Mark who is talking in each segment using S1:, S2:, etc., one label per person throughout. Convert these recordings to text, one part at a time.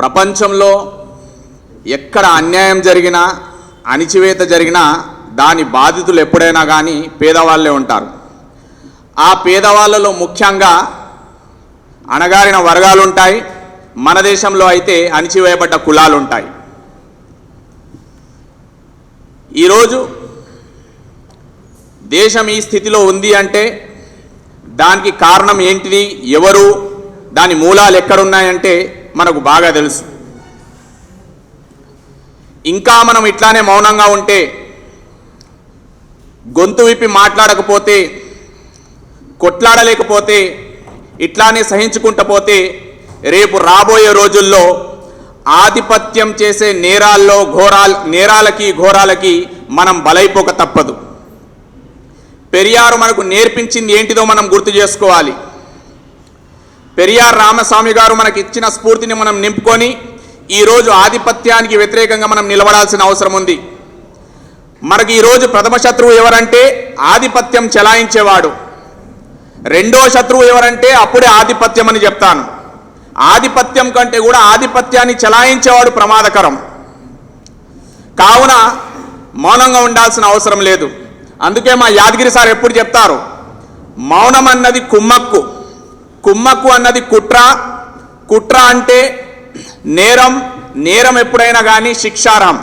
S1: ప్రపంచంలో ఎక్కడ అన్యాయం జరిగినా అణిచివేత జరిగినా దాని బాధితులు ఎప్పుడైనా కానీ పేదవాళ్ళే ఉంటారు. ఆ పేదవాళ్ళలో ముఖ్యంగా అణగారిన వర్గాలు ఉంటాయి మన దేశంలో అయితే అణిచివేయబడ్డ కులాలు ఉంటాయి ఈరోజు దేశం ఈ స్థితిలో ఉంది అంటే దానికి కారణం ఏంటిది? ఎవరు? దాని మూలాలు ఎక్కడున్నాయంటే మనకు బాగా తెలుసు. ఇంకా మనం ఇట్లానే మౌనంగా ఉంటే గొంతు విప్పి మాట్లాడకపోతే కొట్లాడలేకపోతే ఇట్లానే సహించుకుంటూ పోతే రేపు రాబోయే రోజుల్లో ఆధిపత్యం చేసే నేరాల్లో ఘోరాల నేరాలకి ఘోరాలకి మనం బలైపోక తప్పదు. పెరియారు మనకు నేర్పించింది ఏంటిదో మనం గుర్తు చేసుకోవాలి. పెరియార్ రామస్వామి గారు మనకి ఇచ్చిన స్ఫూర్తిని మనం నింపుకొని ఈరోజు ఆధిపత్యానికి వ్యతిరేకంగా మనం నిలబడాల్సిన అవసరం ఉంది. మనకి ఈరోజు ప్రథమ శత్రువు ఎవరంటే ఆధిపత్యం చెలాయించేవాడు. రెండో శత్రువు ఎవరంటే అప్పుడే ఆధిపత్యం అని చెప్తాను. ఆధిపత్యం కంటే కూడా ఆధిపత్యాన్ని చెలాయించేవాడు ప్రమాదకరం. కావున మౌనంగా ఉండాల్సిన అవసరం లేదు. అందుకే మా యాదగిరి సార్ ఎప్పుడు చెప్తారు మౌనం అన్నది కుమ్మక్కు. కుమ్మక్కు అన్నది కుట్ర. కుట్ర అంటే నేరం నేరం ఎప్పుడైనా కానీ శిక్షార్హం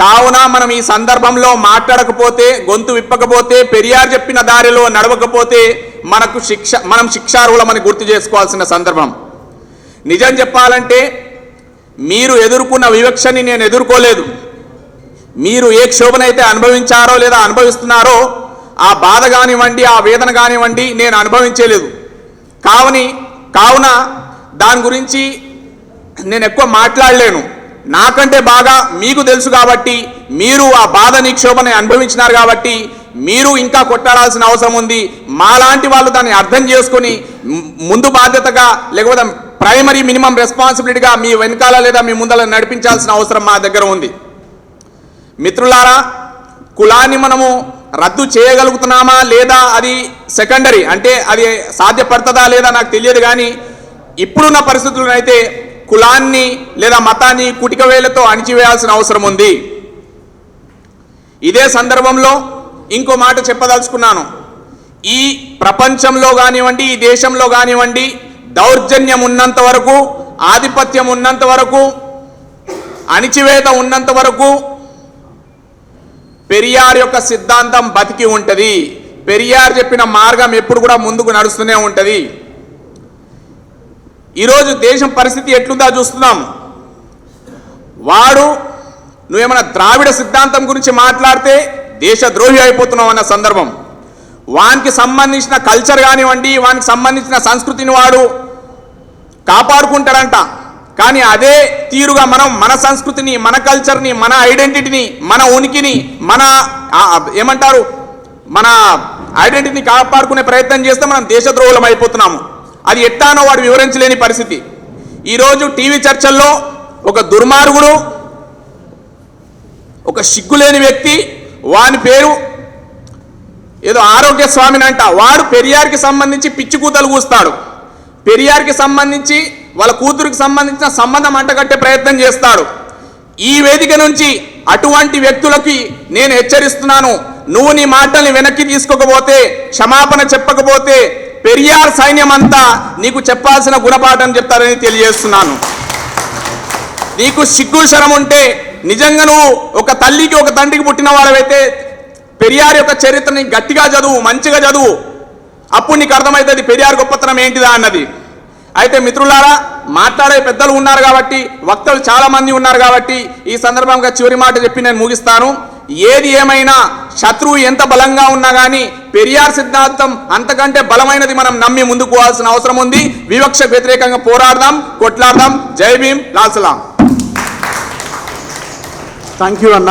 S1: కావున మనం ఈ సందర్భంలో మాట్లాడకపోతే గొంతు విప్పకపోతే పెరియార్ చెప్పిన దారిలో నడవకపోతే మనకు శిక్ష మనం శిక్షార్హులమని గుర్తు చేసుకోవాల్సిన సందర్భం. నిజం చెప్పాలంటే మీరు ఎదుర్కొన్న వివక్షని నేను ఎదుర్కోలేదు. మీరు ఏ క్షోభనైతే అనుభవించారో లేదా అనుభవిస్తున్నారో ఆ బాధ కానివ్వండి ఆ వేదన కానివ్వండి నేను అనుభవించలేదు. కావుని కావున దాని గురించి నేను ఎక్కువ మాట్లాడలేను. నాకంటే బాగా మీకు తెలుసు కాబట్టి మీరు ఆ బాధ నిక్షోభని అనుభవించినారు కాబట్టి మీరు ఇంకా కొట్టాడాల్సిన అవసరం ఉంది. మాలాంటి వాళ్ళు దాన్ని అర్థం చేసుకొని ముందు బాధ్యతగా లేకపోతే ప్రైమరీ మినిమం రెస్పాన్సిబిలిటీగా మీ వెనకాల లేదా మీ ముందర నడిపించాల్సిన అవసరం మా దగ్గర ఉంది. మిత్రులారా కులాన్ని మనము రద్దు చేయగలుగుతున్నామా లేదా అది సెకండరీ అంటే అది సాధ్యపడుతుందా లేదా నాకు తెలియదు కానీ ఇప్పుడున్న పరిస్థితుల్లో అయితే కులాన్ని లేదా మతాన్ని కుటికవేళ్ళతో అణిచివేయాల్సిన అవసరం ఉంది. ఇదే సందర్భంలో ఇంకో మాట చెప్పదలుచుకున్నాను. ఈ ప్రపంచంలో కానివ్వండి ఈ దేశంలో కానివ్వండి దౌర్జన్యం ఉన్నంత వరకు ఆధిపత్యం ఉన్నంత వరకు అణిచివేత ఉన్నంత వరకు పెరియార్ యొక్క సిద్ధాంతం బతికి ఉంటుంది. పెరియార్ చెప్పిన మార్గం ఎప్పుడు కూడా ముందుకు నడుస్తూనే ఉంటుంది. ఈరోజు దేశం పరిస్థితి ఎట్లుందో చూస్తున్నాం. వాడు నువ్వేమైనా ద్రావిడ సిద్ధాంతం గురించి మాట్లాడితే దేశద్రోహి అయిపోతున్నావు అన్న సందర్భం. వానికి సంబంధించిన కల్చర్ కానివ్వండి వానికి సంబంధించిన సంస్కృతిని వాడు కాపాడుకుంటాడంట. కానీ అదే తీరుగా మనం మన సంస్కృతిని మన కల్చర్ని మన ఐడెంటిటీని మన ఉనికిని మన ఏమంటారు మన ఐడెంటిటీని కాపాడుకునే ప్రయత్నం చేస్తే మనం దేశద్రోహులం అయిపోతున్నాము. అది ఎట్టానో వాడు వివరించలేని పరిస్థితి. ఈరోజు టీవీ చర్చల్లో ఒక దుర్మార్గుడు ఒక సిగ్గులేని వ్యక్తి వాని పేరు ఏదో ఆరోగ్య స్వామిని అంట. వాడు పెరియార్కి సంబంధించి పిచ్చి కూతలు కూస్తాడు. పెరియార్కి సంబంధించి వాళ్ళ కూతురికి సంబంధించిన సంబంధం అంటగట్టే ప్రయత్నం చేస్తాడు. ఈ వేదిక నుంచి అటువంటి వ్యక్తులకి నేను హెచ్చరిస్తున్నాను. నువ్వు నీ మాటల్ని వెనక్కి తీసుకోకపోతే క్షమాపణ చెప్పకపోతే పెరియార్ సైన్యం అంతా నీకు చెప్పాల్సిన గుణపాఠం చెప్తారని తెలియజేస్తున్నాను. నీకు సిగ్గు శరం ఉంటే నిజంగా నువ్వు ఒక తల్లికి ఒక తండ్రికి పుట్టిన వాళ్ళవైతే పెరియార్ యొక్క చరిత్రని గట్టిగా చదువు మంచిగా చదువు. అప్పుడు నీకు అర్థమవుతుంది పెరియార్ గొప్పతనం ఏంటిదా అన్నది. అయితే మిత్రులారా మాట్లాడే పెద్దలు ఉన్నారు కాబట్టి వక్తలు చాలామంది ఉన్నారు కాబట్టి ఈ సందర్భంగా చివరి మాట చెప్పి నేను ముగిస్తాను. ఏది ఏమైనా శత్రువు ఎంత బలంగా ఉన్నా కానీ పెరియార్ సిద్ధాంతం అంతకంటే బలమైనది మనం నమ్మి ముందుకు పోవాల్సిన అవసరం ఉంది. వివక్ష వ్యతిరేకంగా పోరాడదాం కొట్లాడదాం. జై భీమ్ లాల్
S2: థ్యాంక్ యూ అన్న.